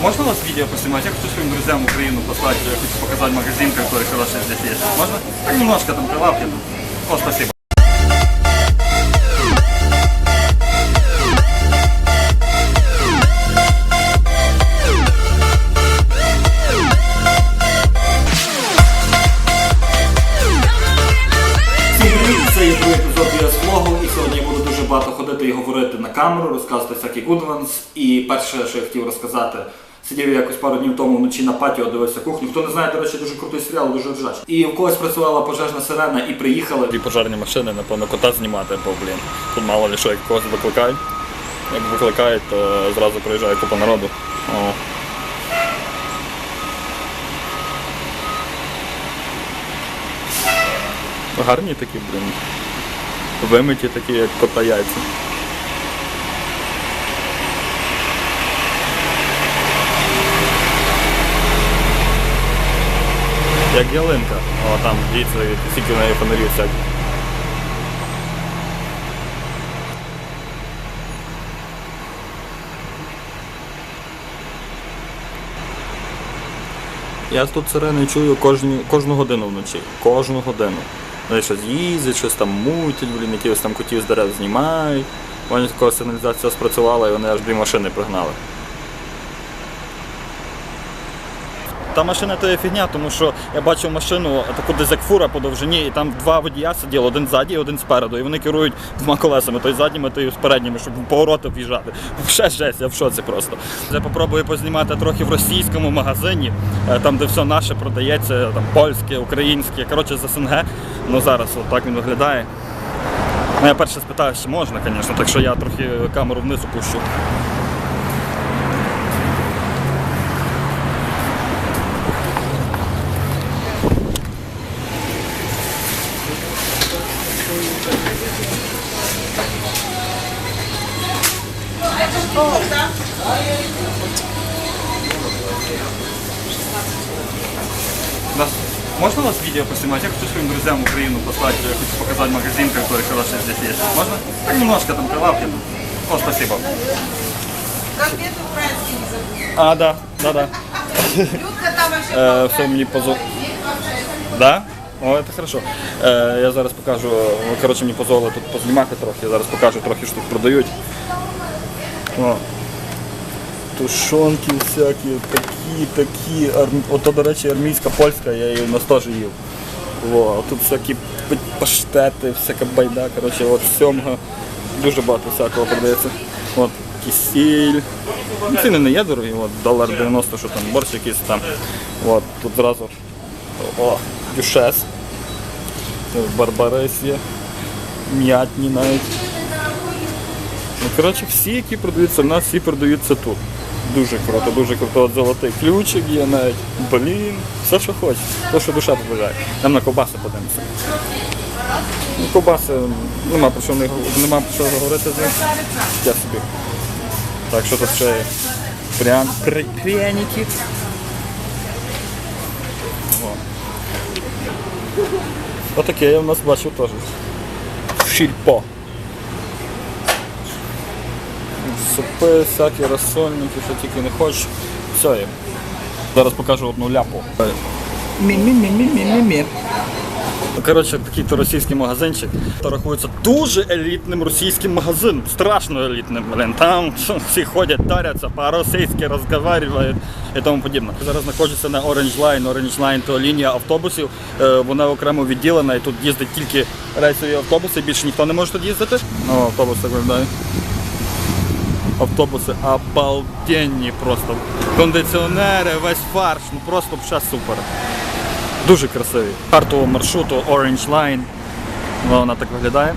Можно у вас видео поснимать? Я хочу своим друзьям Украину послать, я хочу показать магазин, который хороший здесь есть. Можно? Так немножко там прилавки. О, спасибо. Є багато ходити і говорити на камеру, розказувати good ones. І перше, що я хотів розказати, сидів якось пару днів тому вночі на патіо, дивився кухню. Хто не знає, до речі, дуже крутий серіал, дуже ржач. І в когось працювала пожежна сирена, і приїхали. Дві пожежні машини, напевно, кота знімати, бо блін. Тут мало ли що, як когось викликають. Як викликають, то зразу приїжджає купа народу. О. Гарні такі, блін. Вимиті такі, як кота яйця. Як ялинка. О, там дивіться, скільки в неї фонарів всякі. Я тут сирени чую кожні, кожну годину вночі. Кожну годину. Вони щось їздять, щось там мутять, блін, якихось там котів з дерев знімають. Вони така сигналізація спрацювала і вони аж дві машини пригнали. Та машина то є фігня, тому що я бачив машину таку десь як фура по довжині, і там два водія сиділи, один ззаді і один спереду. І вони керують двома колесами, той задніми, той з передніми, щоб в повороти в'їжджати. Ще жесть, я в шоці просто. Я попробую познімати трохи в російському магазині, е, там де все наше продається, там польське, українське, коротше з СНГ. Ну зараз отак він виглядає. Ну, я перше спитаю, чи можна, звісно, так що я трохи камеру вниз опущу. Нас... Можно у вас видео поснимать? Я хочу своим друзьям в Украину послать, я хочу показать магазин, который хороший здесь есть. Можно? Так немножко там прилавки. О, спасибо. Конфеты украинские не забудь. А, да, да, да. Людка там вообще Е, все мені позо... Да? О, це хорошо. Е, я зараз покажу, ну, коротше, мені дозволили тут познімати трохи, я зараз покажу трохи, що тут продають. О. Тушонки всякі, такі, такі. Арм... Ото, до речі, армійська польська, я її у нас теж їв. О, а тут всякі паштети, всяка байда, коротше, от сьомга. Дуже багато всякого продається. От кисіль. Ціни не є дорогі, от, долар 90, що там, борщ якийсь там. От, тут зразу о, дюшес. Барбарис є. М'ятні навіть. Ну, коротше, всі, які продаються в нас, всі продаються тут. Дуже круто, дуже круто. От золотий ключик є навіть. Блін, все, що хочеш. Те, що душа побажає. Нам на ковбаси подивимося. Ну, ковбаси нема про що не нема про що говорити з ним. Я собі. Так що тут ще є прям при, пряники. Отаке я в нас бачив теж. Шільпо. Супи, всякі розсольники, що тільки не хочеш. Все є. Зараз покажу одну ляпу. Мі-мі-мі-мі-мі-мі. Коротше, такий то російський магазинчик. То рахується дуже елітним російським магазином. Страшно елітним, блин. Там всі ходять, таряться, по-російськи розмовляють і тому подібне. Зараз знаходжуся на Orange Line. Orange Line – то лінія автобусів. Е, Вона окремо відділена і тут їздять тільки рейсові автобуси, більше ніхто не може тут їздити. Ну, автобус так виглядає. Автобуси обалденні просто. Кондиціонери, весь фарш, ну просто все супер. Дуже красиві. Карту маршруту Orange Line. Вона так виглядає.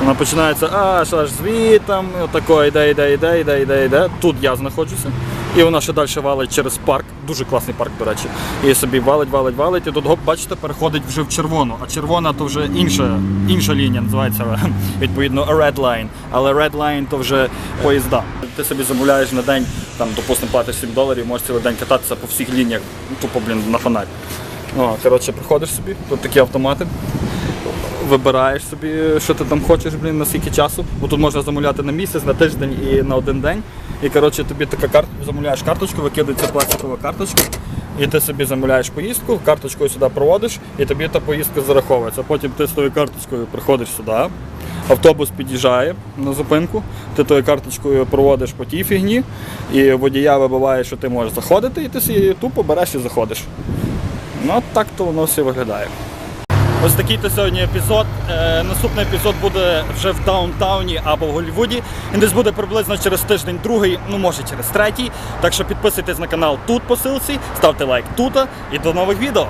Вона починається аж аж звітом, отако йде, йде, йде, йде, йде, йде. Тут я знаходжуся. І вона ще далі валить через парк. Дуже класний парк, до речі. І собі валить, валить, валить. І тут, гоп, бачите, переходить вже в червону. А червона то вже інша, інша лінія, називається відповідно Red Line. Але Red Line то вже поїзда. Ти собі замовляєш на день, там, допустимо, платиш 7 доларів, можеш цілий день кататися по всіх лініях, тупо, блін, на фонарь. О, коротше, приходиш собі, тут такі автомати. Вибираєш собі, що ти там хочеш, блін, на скільки часу. Бо тут можна замовляти на місяць, на тиждень і на один день. І коротше тобі така карта, замовляєш карточку, викидається пластикова карточка, і ти собі замовляєш поїздку, карточкою сюди проводиш, і тобі та поїздка зараховується. Потім ти з тою карточкою приходиш сюди. Автобус під'їжджає на зупинку, ти тою карточкою проводиш по тій фігні, і водія вибиває, що ти можеш заходити, і ти тупо береш і заходиш. Ну, так то воно все виглядає. Ось такий то сьогодні епізод. Е, наступний епізод буде вже в даунтауні або в Голлівуді. Він десь буде приблизно через тиждень, другий, ну може через третій. Так що підписуйтесь на канал тут по силці, ставте лайк тут і до нових відео.